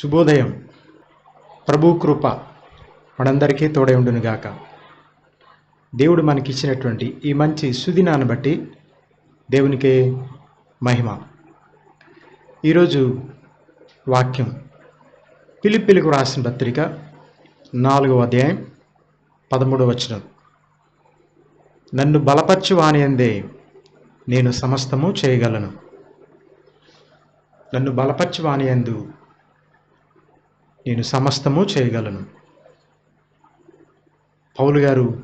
శుభోదయం. ప్రభు కృప మనందరికీ తోడై ఉండునుగాక. దేవుడు మనకిచ్చినటువంటి ఈ మంచి సుదినాన్ని బట్టి దేవునికి మహిమ. ఈరోజు వాక్యం పిలిపిలికి రాసిన పత్రిక నాలుగవ అధ్యాయం పదమూడవ వచనం. నన్ను బలపరచు వానియందే నేను సమస్తము చేయగలను. నన్ను బలపరచు వానియందు నేను సమస్తము చేయగలను. పౌలు గారు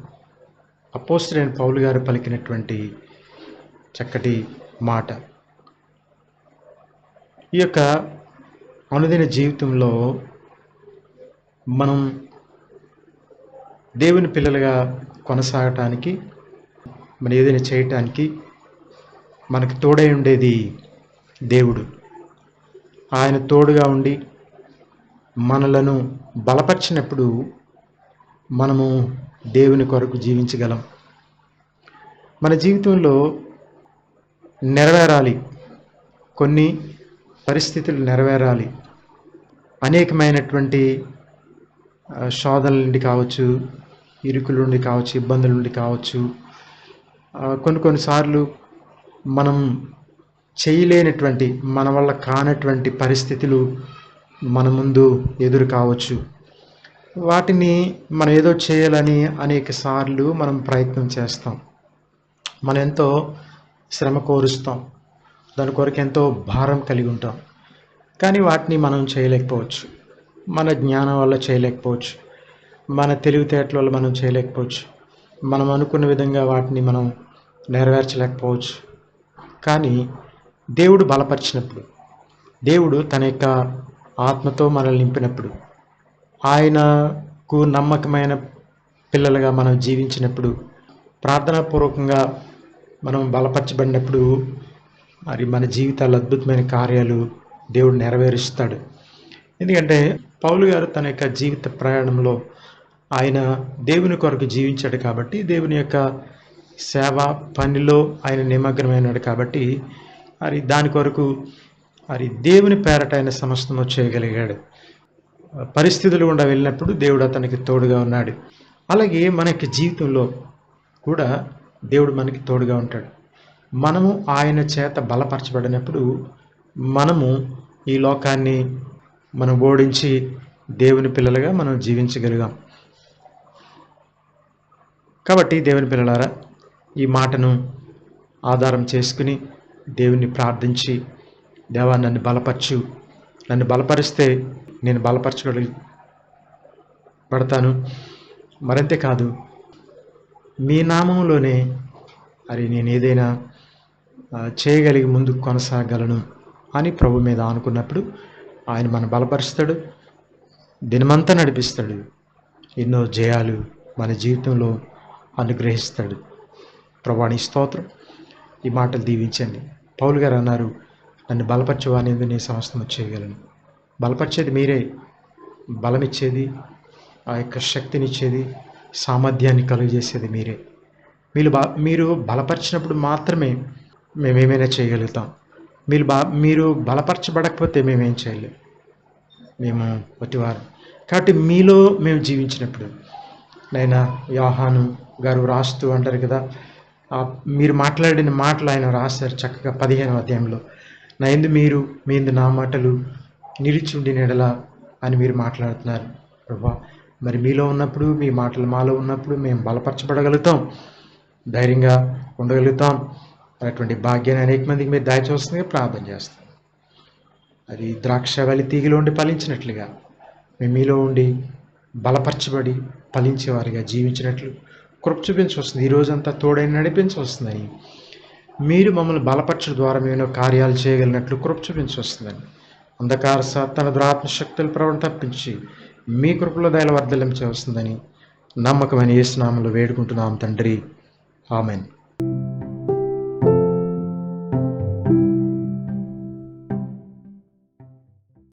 అపోస్త్రైన పౌలు గారు పలికినటువంటి చక్కటి మాట. ఈ యొక్క అనుదిన జీవితంలో మనం దేవుని పిల్లలుగా కొనసాగటానికి మనం ఏదైనా చేయటానికి మనకు తోడై ఉండేది దేవుడు. ఆయన తోడుగా ఉండి మనలను బలపరిచినప్పుడు మనము దేవుని కొరకు జీవించగలం. మన జీవితంలో నెరవేరాలి. కొన్ని పరిస్థితులు నెరవేరాలి. అనేకమైనటువంటి శోధనల నుండి కావచ్చు ఇరుకుల నుండి కావచ్చు ఇబ్బందుల నుండి కావచ్చు కొన్ని కొన్నిసార్లు మనం చేయలేనటువంటి మన వల్ల కానటువంటి పరిస్థితులు మన ముందు ఎదురు కావచ్చు. వాటిని మనం ఏదో చేయాలని అనేక సార్లు మనం ప్రయత్నం చేస్తాం. మనం ఎంతో శ్రమ కోరుస్తాం. దాని కొరకు ఎంతో భారం కలిగి ఉంటాం. కానీ వాటిని మనం చేయలేకపోవచ్చు. మన జ్ఞానం వల్ల చేయలేకపోవచ్చు. మన తెలివితేటల వల్ల మనం చేయలేకపోవచ్చు. మనం అనుకున్న విధంగా వాటిని మనం నెరవేర్చలేకపోవచ్చు. కానీ దేవుడు బలపరిచినప్పుడు దేవుడు తన యొక్క ఆత్మతో మనల్ని నింపినప్పుడు ఆయనకు నమ్మకమైన పిల్లలుగా మనం జీవించినప్పుడు ప్రార్థనాపూర్వకంగా మనం బలపరచబడినప్పుడు మరి మన జీవితాలు అద్భుతమైన కార్యాలు దేవుడు నెరవేరుస్తాడు. ఎందుకంటే పౌలు గారు తన యొక్క జీవిత ప్రయాణంలో ఆయన దేవుని కొరకు జీవించాడు కాబట్టి దేవుని యొక్క సేవ పనిలో ఆయన నిమగ్నమైనాడు కాబట్టి మరి దాని కొరకు మరి దేవుని పేరట ఆయన సమస్తము చేయగలిగాడు. పరిస్థితులు గుండా వెళ్ళినప్పుడు దేవుడు అతనికి తోడుగా ఉన్నాడు. అలాగే మన యొక్క జీవితంలో కూడా దేవుడు మనకి తోడుగా ఉంటాడు. మనము ఆయన చేత బలపరచబడినప్పుడు మనము ఈ లోకాన్ని మనం ఓడించి దేవుని పిల్లలుగా మనం జీవించగలిగాం. కాబట్టి దేవుని పిల్లలారా ఈ మాటను ఆధారం చేసుకుని దేవుని ప్రార్థించి దేవా నన్ను బలపరచు. నన్ను బలపరిస్తే నేను బలపరచగలి పడతాను. మరంతే కాదు మీ నామంలోనే మరి నేను ఏదైనా చేయగలిగి ముందుకు కొనసాగలను అని ప్రభు మీద అనుకున్నప్పుడు ఆయన మన బలపరుస్తాడు దినమంతా నడిపిస్తాడు ఎన్నో జయాలు మన జీవితంలో అనుగ్రహిస్తాడు. ప్రభాని స్తోత్రం ఈ మాటలు దీవించండి. పౌలు గారు అన్నారు నన్ను బలపరచువానేది నేను సమస్తం చేయగలను. బలపరిచేది మీరే. బలమిచ్చేది ఆ యొక్క శక్తినిచ్చేది సామర్థ్యాన్ని కలుగజేసేది మీరే. మీరు బా మీరు బలపరిచినప్పుడు మాత్రమే మేమేమైనా చేయగలుగుతాం. మీరు బా మీరు బలపరచబడకపోతే మేమేం చేయలేం. మేము వటివారు కాబట్టి మీలో మేము జీవించినప్పుడు నైనా యోహాను గారు రాస్తూ అంటారు కదా మీరు మాట్లాడిన మాటలు ఆయన రాశారు చక్కగా పదిహేను అధ్యాయంలో. నైందు మీరు మీందు నా మాటలు నిలిచుండి నెడల అని మీరు మాట్లాడుతున్నారు. ప్రభా మరి మీలో ఉన్నప్పుడు మీ మాటలు మాలో ఉన్నప్పుడు మేము బలపరచబడగలుగుతాం ధైర్యంగా ఉండగలుగుతాం. అటువంటి భాగ్యాన్ని అనేక మందికి మీరు దయచూస్తుందిగా ప్రార్థన చేస్తాం. అది ద్రాక్షవల్లి తీగలో ఉండి ఫలించినట్లుగా మేము మీలో ఉండి బలపరచబడి ఫలించేవారిగా జీవించినట్లు కృప చూపించి వస్తుంది ఈ రోజంతా తోడైన నడిపించి వస్తుందని మీరు మమ్మల్ని బలపరచడం ద్వారా మేము కార్యాలు చేయగలిగినట్లు కృప చూపించి వస్తుందండి. అంధకార తన దురాత్మశక్తుల ప్రవణ తప్పించి మీ కృపలో దయల వర్ధలించవస్తుందని నమ్మకమైన ఏ స్నామంలో వేడుకుంటున్నాం తండ్రి. ఆమెన్.